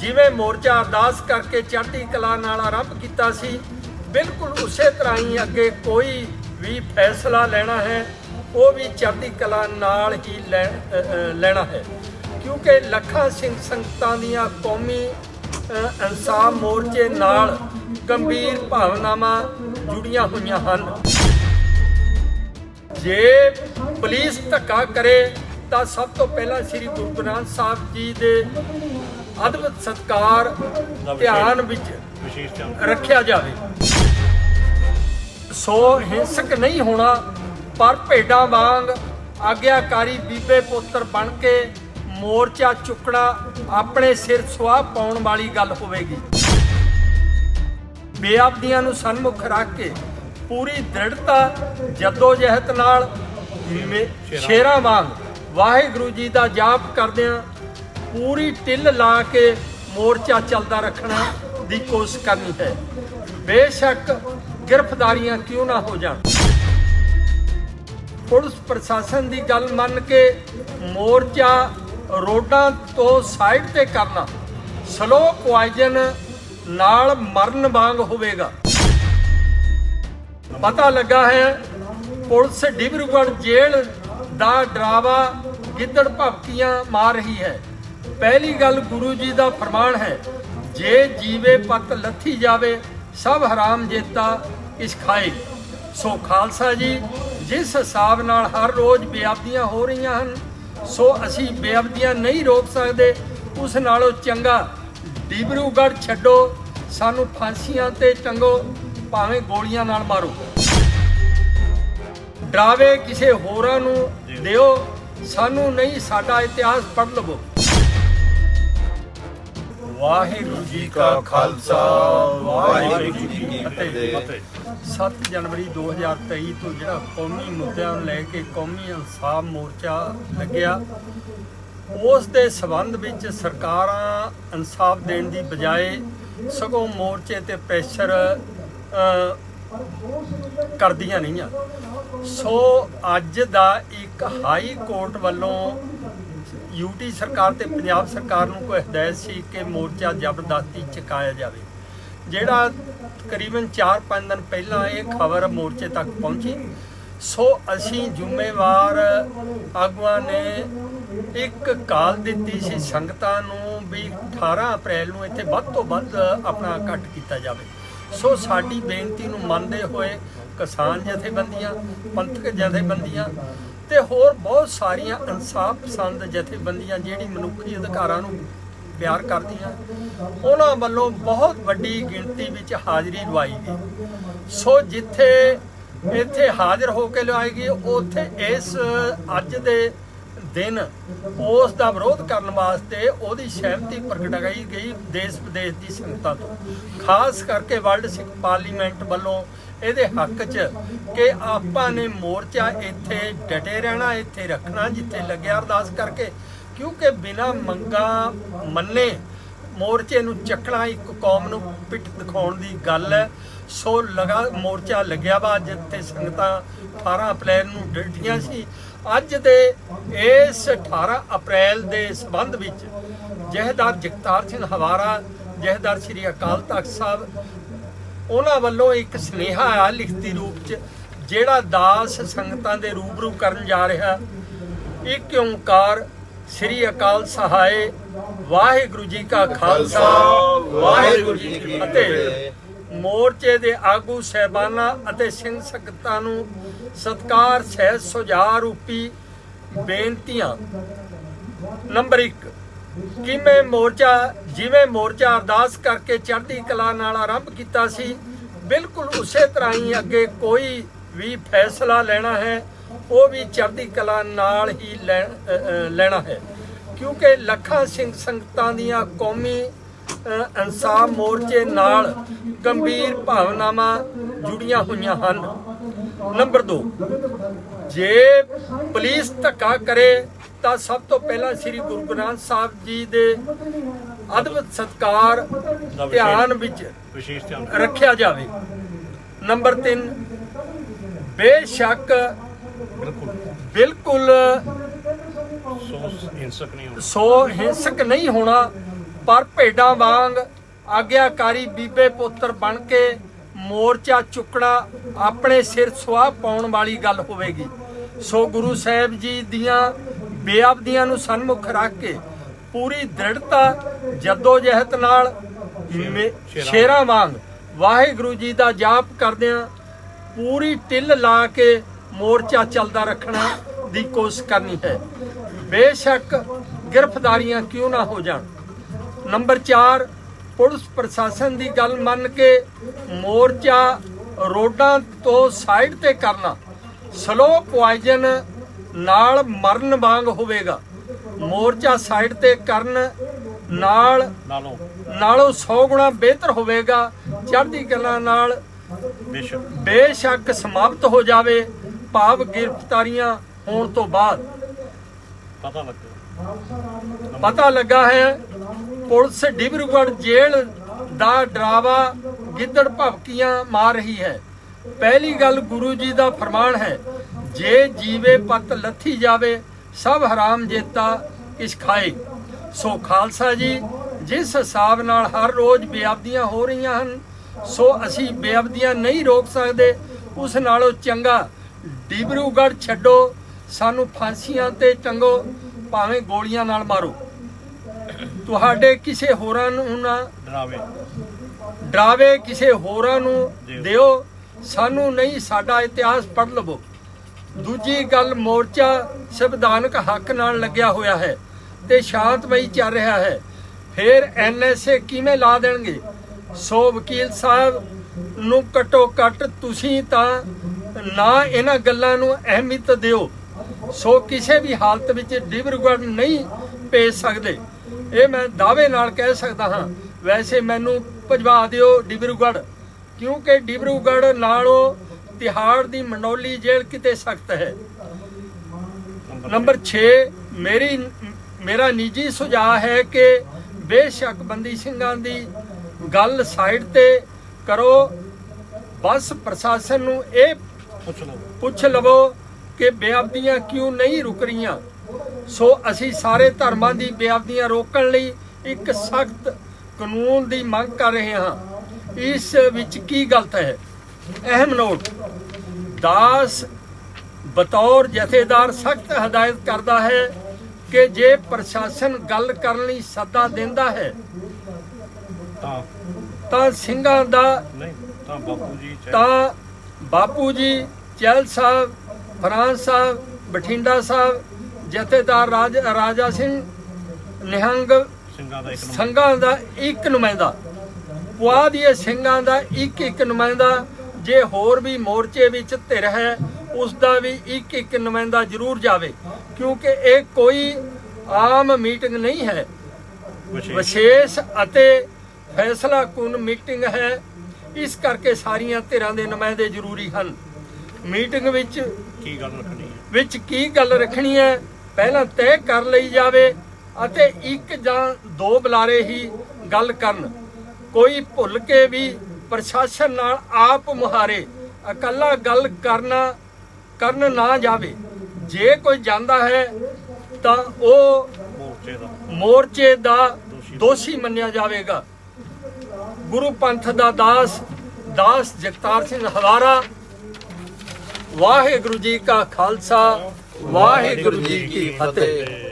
ਜਿਵੇਂ ਮੋਰਚਾ ਅਰਦਾਸ ਕਰਕੇ ਚੜ੍ਹਦੀ ਕਲਾ ਨਾਲ ਆਰੰਭ ਕੀਤਾ ਸੀ, ਬਿਲਕੁਲ ਉਸੇ ਤਰ੍ਹਾਂ ਹੀ ਅੱਗੇ ਕੋਈ ਵੀ ਫੈਸਲਾ ਲੈਣਾ ਹੈ, ਉਹ ਵੀ ਚੜ੍ਹਦੀ ਕਲਾ ਨਾਲ ਹੀ ਲੈ- ਲੈਣਾ ਹੈ। ਕਿਉਂਕਿ ਲੱਖਾਂ ਸਿੰਘ ਸੰਗਤਾਂ ਦੀਆਂ ਕੌਮੀ ਇਨਸਾਫ ਮੋਰਚੇ ਨਾਲ ਗੰਭੀਰ ਭਾਵਨਾਵਾਂ ਜੁੜੀਆਂ ਹੋਈਆਂ ਹਨ। ਜੇ ਪੁਲਿਸ ਧੱਕਾ ਕਰੇ, ਤਾਂ ਸਭ ਤੋਂ ਪਹਿਲਾਂ ਸ੍ਰੀ ਗੁਰੂ ਗ੍ਰੰਥ ਸਾਹਿਬ ਜੀ ਦੇ ਅਦਭੁਤ ਸਤਕਾਰ ਧਿਆਨ ਵਿੱਚ ਵਿਸ਼ੇਸ਼ ਰੱਖਿਆ ਜਾਵੇ। ਸੋ ਹਿੰਸਕ ਨਹੀਂ ਹੋਣਾ ਪਰ ਭੇਡਾਂ ਵਾਂਗ ਆਗਿਆਕਾਰੀ ਬੀਬੇ ਪੁੱਤਰ ਬਣ ਕੇ ਮੋਰਚਾ ਚੁੱਕਣਾ ਆਪਣੇ ਸਿਰ ਸੁਆਹ ਪਾਉਣ ਵਾਲੀ ਗੱਲ ਹੋਵੇਗੀ। ਬੇਅਬਦੀਆਂ ਨੂੰ ਸਨਮੁਖ ਰੱਖ ਕੇ ਪੂਰੀ ਦ੍ਰਿੜਤਾ ਜੱਦੋ ਜਹਿਦ ਨਾਲ ਸ਼ੇਰਾਂ ਵਾਂਗ ਵਾਹਿਗੁਰੂ ਜੀ ਦਾ ਜਾਪ ਕਰਦਿਆਂ ਪੂਰੀ ਟਿੱਲ ਲਾ ਕੇ ਮੋਰਚਾ ਚੱਲਦਾ ਰੱਖਣਾ ਦੀ ਕੋਸ਼ਿਸ਼ ਕਰਨੀ ਹੈ। ਬੇਸ਼ੱਕ ਗ੍ਰਿਫਤਾਰੀਆਂ ਕਿਉਂ ਨਾ ਹੋ ਜਾਣ? ਪੁਲਿਸ ਪ੍ਰਸ਼ਾਸਨ ਦੀ ਗੱਲ ਮੰਨ ਕੇ ਮੋਰਚਾ ਰੋਡਾਂ ਤੋਂ ਸਾਈਡ ਤੇ ਕਰਨਾ, ਸਲੋ ਕੁਆਇਜਨ ਨਾਲ ਮਰਨ ਵਾਂਗ ਹੋਵੇਗਾ। ਪਤਾ ਲੱਗਾ ਹੈ, ਪੁਲਿਸ ਡਿਬਰੂਗੜ੍ਹ ਜੇਲ੍ਹ ਦਾ ਡਰਾਵਾ ਗਿੱਦੜ ਭਪਕੀਆਂ ਮਾਰ ਰਹੀ ਹੈ। ਪਹਿਲੀ ਗੱਲ ਗੁਰੂ ਜੀ ਦਾ ਫਰਮਾਨ ਹੈ, ਜੇ ਜੀਵੇ ਪਤ ਲੱਥੀ ਜਾਵੇ, ਸਭ ਹਰਾਮ ਜੇਤਾ ਇਸ ਖਾਏ। ਸੋ ਖਾਲਸਾ ਜੀ, ਜਿਸ ਹਿਸਾਬ ਨਾਲ ਹਰ ਰੋਜ਼ ਬੇਅਬਦੀਆਂ ਹੋ ਰਹੀਆਂ ਹਨ, ਸੋ ਅਸੀਂ ਬੇਅਬਦੀਆਂ ਨਹੀਂ ਰੋਕ ਸਕਦੇ, ਉਸ ਨਾਲੋਂ ਚੰਗਾ ਡਿਬਰੂਗੜ੍ਹ ਛੱਡੋ, ਸਾਨੂੰ ਫਾਂਸੀਆਂ ਤੇ ਟੰਗੋ, ਭਾਵੇਂ ਗੋਲੀਆਂ ਨਾਲ ਮਾਰੋ। ਡਰਾਵੇ ਕਿਸੇ ਹੋਰਾਂ ਨੂੰ ਦਿਓ, ਸਾਨੂੰ ਨਹੀਂ ਸਾਡਾ ਇਤਿਹਾਸ ਪੜ੍ਹ ਲਵੋ। ਵਾਹਿਗੁਰੂ ਜੀ ਕਾ ਖਾਲਸਾ ਵਾਹਿਗੁਰੂ ਜੀ ਕੀ ਫਤਿਹ। ਫਤਿਹ 7 ਜਨਵਰੀ 2023 ਤੋਂ ਜਿਹੜਾ ਕੌਮੀ ਮੁੱਦਿਆਂ ਨੂੰ ਲੈ ਕੇ ਕੌਮੀ ਇਨਸਾਫ ਮੋਰਚਾ ਲੱਗਿਆ ਉਸ ਦੇ ਸਬੰਧ ਵਿੱਚ ਸਰਕਾਰਾਂ ਇਨਸਾਫ ਦੇਣ ਦੀ ਬਜਾਏ ਸਗੋਂ ਮੋਰਚੇ ਤੇ ਪ੍ਰੈਸ਼ਰ ਅ, ਕਰਦੀਆਂ ਨਹੀਂਆਂ ਸੋ ਅੱਜ ਦਾ ਇੱਕ ਹਾਈ ਕੋਰਟ ਵੱਲੋਂ ਯੂਟੀ ਸਰਕਾਰ ਤੇ ਪੰਜਾਬ ਸਰਕਾਰ ਨੂੰ ਕੋਈ ਹਦਾਇਤ ਸੀ ਕਿ ਮੋਰਚਾ ਜ਼ਬਰਦਸਤੀ ਚੁਕਾਇਆ ਜਾਵੇ? ਜਿਹੜਾ ਤਕਰੀਬਨ 4-5 ਦਿਨ ਪਹਿਲਾਂ ਇਹ ਖਬਰ ਮੋਰਚੇ ਤੱਕ ਪਹੁੰਚੀ, ਸੋ ਅਸੀਂ ਜ਼ਿੰਮੇਵਾਰ ਆਗੂਆਂ ਨੇ ਇੱਕ ਕਾਲ ਦਿੱਤੀ ਸੀ ਸੰਗਤਾਂ ਨੂੰ ਵੀ 18 ਅਪ੍ਰੈਲ ਨੂੰ ਇੱਥੇ ਵੱਧ ਤੋਂ ਵੱਧ ਆਪਣਾ ਇਕੱਠ ਕੀਤਾ ਜਾਵੇ। ਸੋ ਸਾਡੀ ਬੇਨਤੀ ਨੂੰ ਮੰਨਦੇ ਹੋਏ ਕਿਸਾਨ ਜਥੇਬੰਦੀਆਂ, ਪੰਥਕ ਜਥੇਬੰਦੀਆਂ ਤੇ ਹੋਰ ਬਹੁਤ ਸਾਰੀਆਂ ਇਨਸਾਫ ਪਸੰਦ ਜਥੇਬੰਦੀਆਂ ਜਿਹੜੀ ਮਨੁੱਖੀ ਅਧਿਕਾਰਾਂ ਨੂੰ ਪਿਆਰ ਕਰਦੀਆਂ, ਉਹਨਾਂ ਵੱਲੋਂ ਬਹੁਤ ਵੱਡੀ ਗਿਣਤੀ ਵਿੱਚ ਹਾਜ਼ਰੀ ਲਵਾਈ ਗਈ। ਸੋ ਜਿੱਥੇ ਇੱਥੇ ਹਾਜ਼ਰ ਹੋ ਕੇ ਲਵਾਈ ਗਈ, ਉੱਥੇ ਇਸ ਅੱਜ ਦੇ ਦਿਨ ਉਸ ਦਾ ਵਿਰੋਧ ਕਰਨ ਵਾਸਤੇ ਉਹਦੀ ਸਹਿਮਤੀ ਪ੍ਰਗਟਾਈ ਗਈ ਦੇਸ਼ ਵਿਦੇਸ਼ ਦੀ ਸੰਗਤਾਂ ਤੋਂ। ਖਾਸ ਕਰਕੇ ਵਰਲਡ ਸਿੱਖ ਪਾਰਲੀਮੈਂਟ ਵੱਲੋਂ ਇਹਦੇ ਹੱਕ 'ਚ ਕਿ ਆਪਾਂ ਨੇ ਮੋਰਚਾ ਇੱਥੇ ਡਟੇ ਰਹਿਣਾ, ਇੱਥੇ ਰੱਖਣਾ, ਜਿੱਥੇ ਲੱਗਿਆ ਅਰਦਾਸ ਕਰਕੇ। ਕਿਉਂਕਿ ਬਿਨਾ ਮੰਗਾ ਮੰਨੇ ਮੋਰਚੇ ਨੂੰ ਚੱਕਣਾ ਇੱਕ ਕੌਮ ਨੂੰ ਪਿੱਠ ਦਿਖਾਉਣ ਦੀ ਗੱਲ ਹੈ। ਸੋ ਲਗਾ ਮੋਰਚਾ ਲੱਗਿਆ ਵਾ ਜਿੱਥੇ ਸੰਗਤਾਂ 18 ਅਪ੍ਰੈਲ ਨੂੰ ਡਟੀਆਂ ਸੀ। ਅੱਜ ਦੇ ਇਸ 18 ਅਪ੍ਰੈਲ ਦੇ ਸਬੰਧ ਵਿੱਚ ਜਹਦਾਰ ਜਗਤਾਰ ਸਿੰਘ ਹਵਾਰਾ, ਜਹਦਾਰ ਸ੍ਰੀ ਅਕਾਲ ਤਖਤ ਸਾਹਿਬ ਉਹਨਾਂ ਵੱਲੋਂ ਇੱਕ ਸੁਨੇਹਾ ਆ ਲਿਖਤੀ ਰੂਪ 'ਚ, ਜਿਹੜਾ ਦਾਸ ਸੰਗਤਾਂ ਦੇ ਰੂਬਰੂ ਕਰਨ ਜਾ ਰਿਹਾ। ਇੱਕ ਓੰਕਾਰ ਸ੍ਰੀ ਅਕਾਲ ਸਹਾਇ ਵਾਹਿਗੁਰੂ ਜੀ ਕਾ ਖਾਲਸਾ, ਵਾਹਿਗੁਰੂ ਜੀ ਕੀ ਫਤਿਹ। ਮੋਰਚੇ ਦੇ ਆਗੂ ਸਹਿਬਾਨਾਂ ਅਤੇ ਸਿੰਘ ਸੰਗਤਾਂ ਨੂੰ ਸਤਕਾਰ ਸਹਿਤ ਸੁਝਾਅ ਰੂਪੀ ਬੇਨਤੀਆਂ। ਨੰਬਰ 1 ਕਿਵੇਂ ਮੋਰਚਾ, ਜਿਵੇਂ ਮੋਰਚਾ ਅਰਦਾਸ ਕਰਕੇ ਚੜ੍ਹਦੀ ਕਲਾ ਨਾਲ ਆਰੰਭ ਕੀਤਾ ਸੀ, ਬਿਲਕੁਲ ਉਸੇ ਤਰ੍ਹਾਂ ਹੀ ਅੱਗੇ ਕੋਈ ਵੀ ਫੈਸਲਾ ਲੈਣਾ ਹੈ, ਉਹ ਵੀ ਚੜ੍ਹਦੀ ਕਲਾ ਨਾਲ ਹੀ ਲੈ- ਲੈਣਾ ਹੈ। ਕਿਉਂਕਿ ਲੱਖਾਂ ਸਿੰਘ ਸੰਗਤਾਂ ਦੀਆਂ ਕੌਮੀ ਇਨਸਾਫ ਮੋਰਚੇ ਨਾਲ ਗੰਭੀਰ ਭਾਵਨਾਵਾਂ ਜੁੜੀਆਂ ਹੋਈਆਂ ਹਨ। ਨੰਬਰ 2 ਜੇ ਪੁਲਿਸ ਧੱਕਾ ਕਰੇ ਤਾਂ ਸਭ ਤੋਂ ਪਹਿਲਾਂ ਸ੍ਰੀ ਗੁਰੂ ਗ੍ਰੰਥ ਸਾਹਿਬ ਜੀ ਦੇ ਅਦਭੁਤ ਸਤਕਾਰ ਧਿਆਨ ਵਿੱਚ ਵਿਸ਼ੇਸ਼ ਚੰਦ ਰੱਖਿਆ ਜਾਵੇ। ਨੰਬਰ 3 ਬੇਸ਼ੱਕ ਬਿਲਕੁਲ। ਸੋ ਹਿੰਸਕ ਨਹੀਂ ਹੋਣਾ ਪਰ ਭੇਡਾਂ ਵਾਂਗ ਆਗਿਆਕਾਰੀ ਬੀਬੇ ਪੁੱਤਰ ਬਣ ਕੇ ਮੋਰਚਾ ਚੁੱਕਣਾ ਆਪਣੇ ਸਿਰ ਸੁਆਹ ਪਾਉਣ ਵਾਲੀ ਗੱਲ ਹੋਵੇਗੀ। ਸੋ ਗੁਰੂ ਸਾਹਿਬ ਜੀ ਦੀਆਂ ਬੇਅਬਦੀਆਂ ਨੂੰ ਸਨਮੁਖ ਰੱਖ ਕੇ ਪੂਰੀ ਦ੍ਰਿੜਤਾ ਜੱਦੋ ਜਹਿਤ ਨਾਲ ਸ਼ੇਰਾਂ ਵਾਂਗ ਵਾਹਿਗੁਰੂ ਜੀ ਦਾ ਜਾਪ ਕਰਦਿਆਂ ਪੂਰੀ ਟਿੱਲ ਲਾ ਕੇ ਮੋਰਚਾ ਚੱਲਦਾ ਰੱਖਣਾ ਦੀ ਕੋਸ਼ਿਸ਼ ਕਰਨੀ ਹੈ। ਬੇਸ਼ੱਕ ਗ੍ਰਿਫਤਾਰੀਆਂ ਕਿਉਂ ਨਾ ਹੋ ਜਾਣ? ਨੰਬਰ 4 ਪੁਲਿਸ ਪ੍ਰਸ਼ਾਸਨ ਦੀ ਗੱਲ ਮੰਨ ਕੇ ਮੋਰਚਾ ਰੋਡਾਂ ਤੋਂ ਸਾਈਡ ਤੇ ਕਰਨਾ। ਸਲੋ ਪੁਆਇਜ਼ਨ ਨਾਲ ਮਰਨ ਵਾਂਗ ਹੋਵੇਗਾ। ਮੋਰਚਾ ਸਾਈਡ ਤੇ ਕਰਨ ਨਾਲ ਨਾਲੋਂ। ਨਾਲੋਂ 100 ਗੁਣਾ ਬਿਹਤਰ ਹੋਵੇਗਾ। ਚੜ੍ਹਦੀ ਕਲਾ ਨਾਲ ਬੇਸ਼ੱਕ। ਸਮਾਪਤ ਹੋ ਜਾਵੇ। ਭਾਵ ਗ੍ਰਿਫਤਾਰੀਆਂ ਹੋਣ ਤੋਂ ਬਾਅਦ। ਪਤਾ ਲੱਗਾ ਪਤਾ ਲੱਗਾ ਹੈ ਪੁਲਿਸ ਡਿਬਰੂਗੜ੍ਹ ਜੇਲ੍ਹ ਦਾ ਡਰਾਵਾ ਗਿੱਦੜ ਭਵਕੀਆਂ ਮਾਰ ਰਹੀ ਹੈ। ਪਹਿਲੀ ਗੱਲ ਗੁਰੂ ਜੀ ਦਾ ਫਰਮਾਨ ਹੈ ਜੇ ਜੀਵੇ ਪਤ ਲੱਥੀ ਜਾਵੇ ਸਭ ਹਰਾਮ ਜੇਤਾ ਕਿਛ ਖਾਏ। ਸੋ ਖਾਲਸਾ ਜੀ ਜਿਸ ਹਿਸਾਬ ਨਾਲ ਹਰ ਰੋਜ਼ ਬੇਅਬਦੀਆਂ ਹੋ ਰਹੀਆਂ ਹਨ ਸੋ ਅਸੀਂ ਬੇਅਬਦੀਆਂ ਨਹੀਂ ਰੋਕ ਸਕਦੇ। ਉਸ ਨਾਲੋਂ ਚੰਗਾ ਡਿਬਰੂਗੜ੍ਹ ਛੱਡੋ ਸਾਨੂੰ ਫਾਂਸੀਆਂ ਤੇ ਟੰਗੋ ਭਾਵੇਂ ਗੋਲੀਆਂ ਨਾਲ ਮਾਰੋ। ਤੁਹਾਡੇ ਕਿਸੇ ਹੋਰਾਂ ਨੂੰ ਨਾ ਡਰਾਵੇ। ਡਰਾਵੇ ਕਿਸੇ ਹੋਰਾਂ ਨੂੰ ਦਿਓ। ਸਾਨੂੰ ਨਹੀਂ ਸਾਡਾ ਇਤਿਹਾਸ ਪੜ੍ਹ ਲਵੋ। ਦੂਜੀ ਗੱਲ ਮੋਰਚਾ ਸੰਵਿਧਾਨਕ ਹੱਕ ਨਾਲ ਲੱਗਿਆ ਹੋਇਆ ਹੈ ਤੇ ਸ਼ਾਂਤਮਈ ਚੱਲ ਰਿਹਾ ਹੈ। ਫਿਰ ਐਨਐਸਏ ਕਿਵੇਂ ਲਾ ਦੇਣਗੇ? ਸੋ ਵਕੀਲ ਸਾਹਿਬ ਨੂੰ ਕਟੋ ਕੱਟ ਤੁਸੀਂ ਤਾਂ ਨਾ ਇਹਨਾਂ ਗੱਲਾਂ ਨੂੰ ਅਹਿਮੀਅਤ ਦਿਓ। ਸੋ ਕਿਸੇ ਵੀ ਹਾਲਤ ਵਿੱਚ ਡਿਬਰੂਗੜ੍ਹ ਨਹੀਂ ਭੇਜ ਸਕਦੇ। ਇਹ ਮੈਂ ਦਾਅਵੇ ਨਾਲ ਕਹਿ ਸਕਦਾ ਹਾਂ। ਵੈਸੇ ਮੈਨੂੰ ਭਜਵਾ ਦਿਓ ਡਿਬਰੂਗੜ੍ਹ, ਕਿਉਂਕਿ ਡਿਬਰੂਗੜ੍ਹ ਨਾਲੋਂ ਤਿਹਾੜ ਦੀ ਮੰਡੋਲੀ ਜੇਲ੍ਹ ਕਿਤੇ ਸਖਤ ਹੈ? ਨੰਬਰ 6 ਮੇਰੀ ਮੇਰਾ ਨਿੱਜੀ ਸੁਝਾਅ ਹੈ ਕਿ ਬੇਸ਼ੱਕ ਬੰਦੀ ਸਿੰਘਾਂ ਦੀ ਗੱਲ ਸਾਈਡ ਤੇ ਕਰੋ। ਬਸ ਪ੍ਰਸ਼ਾਸਨ ਨੂੰ ਇਹ ਪੁੱਛ ਲਓ ਪੁੱਛ ਲਵੋ ਕਿ ਬੇਅਬਦੀਆਂ ਕਿਉਂ ਨਹੀਂ ਰੁਕ ਰਹੀਆਂ? ਸੋ ਅਸੀਂ ਸਾਰੇ ਧਰਮਾਂ ਦੀ ਬੇਅਬਦੀਆਂ ਰੋਕਣ ਲਈ ਇੱਕ ਸਖਤ ਕਾਨੂੰਨ ਦੀ ਮੰਗ ਕਰ ਰਹੇ ਹਾਂ। ਇਸ ਵਿੱਚ ਕੀ ਗਲਤ ਹੈ? ਅਹਿਮ ਨੋਟ ਦਾਸ ਬਤੌਰ ਜਥੇਦਾਰ ਸਖਤ ਹਦਾਇਤ ਕਰਦਾ ਹੈ ਕਿ ਜੇ ਪ੍ਰਸ਼ਾਸਨ ਗੱਲ ਕਰਨ ਲਈ ਸੱਦਾ ਦਿੰਦਾ ਹੈ ਤਾਂ। ਤਾਂ ਸਿੰਘਾਂ ਦਾ ਨਹੀਂ ਤਾਂ ਬਾਪੂ ਜੀ ਤਾਂ ਬਾਪੂ ਜੀ ਚਹਿਲ ਸਾਹਿਬ ਫਰਾਂਸ ਸਾਹਿਬ ਬਠਿੰਡਾ ਸਾਹਿਬ ਜਥੇਦਾਰ ਰਾਜ ਰਾਜਾ ਸਿੰਘ ਨਿਹੰਗ ਸਿੰਘਾਂ ਦਾ ਇੱਕ ਨੰਬਰ ਸੰਘਾਂ ਦਾ ਇੱਕ ਨੁਮਾਇੰਦਾ। ਪੁਆ ਦੀ ਸਿੰਘਾਂ ਦਾ ਇੱਕ ਇੱਕ ਨੁਮਾਇੰਦਾ ਜੇ ਹੋਰ ਵੀ ਮੋਰਚੇ ਵਿੱਚ ਧਿਰ ਹੈ ਉਸ ਦਾ ਵੀ ਇੱਕ ਇੱਕ ਨੁਮਾਇੰਦਾ ਜ਼ਰੂਰ ਜਾਵੇ ਕਿਉਂਕਿ ਇਹ ਕੋਈ ਆਮ ਮੀਟਿੰਗ ਨਹੀਂ ਹੈ। ਵਿਸ਼ੇਸ਼। ਅਤੇ ਫੈਸਲਾ ਕੁਨ ਮੀਟਿੰਗ ਹੈ। ਇਸ ਕਰਕੇ ਸਾਰੀਆਂ ਧਿਰਾਂ ਦੇ ਨੁਮਾਇੰਦੇ ਜ਼ਰੂਰੀ ਹਨ। ਮੀਟਿੰਗ ਵਿੱਚ ਕੀ ਗੱਲ ਰੱਖਣੀ ਹੈ? ਵਿੱਚ ਕੀ ਗੱਲ ਰੱਖਣੀ ਹੈ ਪਹਿਲਾਂ ਤੈਅ ਕਰ ਲਈ ਜਾਵੇ ਅਤੇ ਇੱਕ ਜਾਂ ਦੋ ਬੁਲਾਰੇ ਹੀ ਗੱਲ ਕਰਨ। ਕੋਈ ਭੁੱਲ ਕੇ ਵੀ ਪ੍ਰਸ਼ਾਸਨ ਨਾਲ ਆਪ ਮੁਹਾਰੇ ਇਕੱਲਾ ਗੱਲ ਕਰਨਾ ਕਰਨ ਨਾ ਜਾਵੇ। ਜੇ ਕੋਈ ਜਾਂਦਾ ਹੈ ਤਾਂ ਉਹ ਮੋਰਚੇ ਦਾ। ਮੋਰਚੇ ਦਾ ਦੋਸ਼ੀ ਮੰਨਿਆ ਜਾਵੇਗਾ। ਗੁਰੂ ਪੰਥ ਦਾ ਦਾਸ ਦਾਸ ਜਗਤਾਰ ਸਿੰਘ ਹਵਾਰਾ ਵਾਹਿਗੁਰੂ ਜੀ ਕਾ ਖਾਲਸਾ ਵਾਹਿਗੁਰੂ ਜੀ ਕੀ ਫਤਿਹ।